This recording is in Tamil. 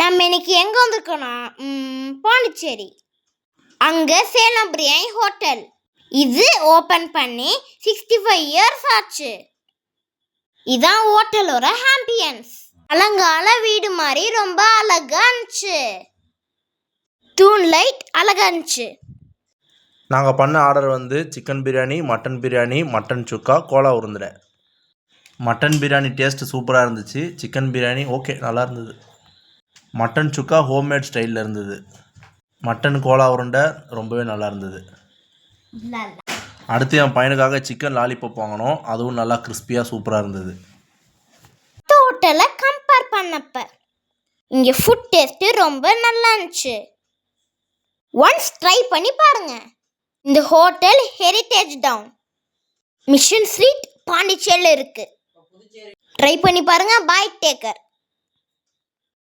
நம்ம இன்னைக்கு எங்கே வந்திருக்கோம்னா பாண்டிச்சேரி. அங்கே சேலம் பிரியாணி ஹோட்டல். இது ஓப்பன் பண்ணி சிக்ஸ்டி ஃபைவ் இயர்ஸ் ஆச்சு. இதான் ஹோட்டலோட ஹாம்பியன்ஸ் அலங்கால வீடு மாதிரி ரொம்ப அழகா இருந்துச்சு. தூண் லைட் அழகா இருந்துச்சு. நாங்கள் பண்ண ஆர்டர் வந்து chicken biryani mutton biryani mutton சுக்கா கோலா உருண்டை. மட்டன் பிரியாணி டேஸ்ட்டு சூப்பராக இருந்துச்சு. சிக்கன் பிரியாணி ஓகே நல்லா இருந்தது. மட்டன் சுக்கா ஹோம்மேட் ஸ்டைலில் இருந்தது. மட்டன் கோலா உருண்டை ரொம்பவே நல்லா இருந்தது. அடுத்து என் பையனுக்காக சிக்கன் லாலிபப் வாங்கினோம். அதுவும் நல்லா கிறிஸ்பியாக சூப்பராக இருந்தது. டோட்டலாக கம்பேர் பண்ணப்ப இங்கே ஃபுட் டேஸ்ட்டு ரொம்ப நல்லா இருந்துச்சு. ஒன்ஸ் ட்ரை பண்ணி பாருங்க. இந்த hotel heritage town mission street பாண்டிச்சேரியில் இருக்குது ட்ரை பண்ணி பாருங்கள் பாய் டேக்கர்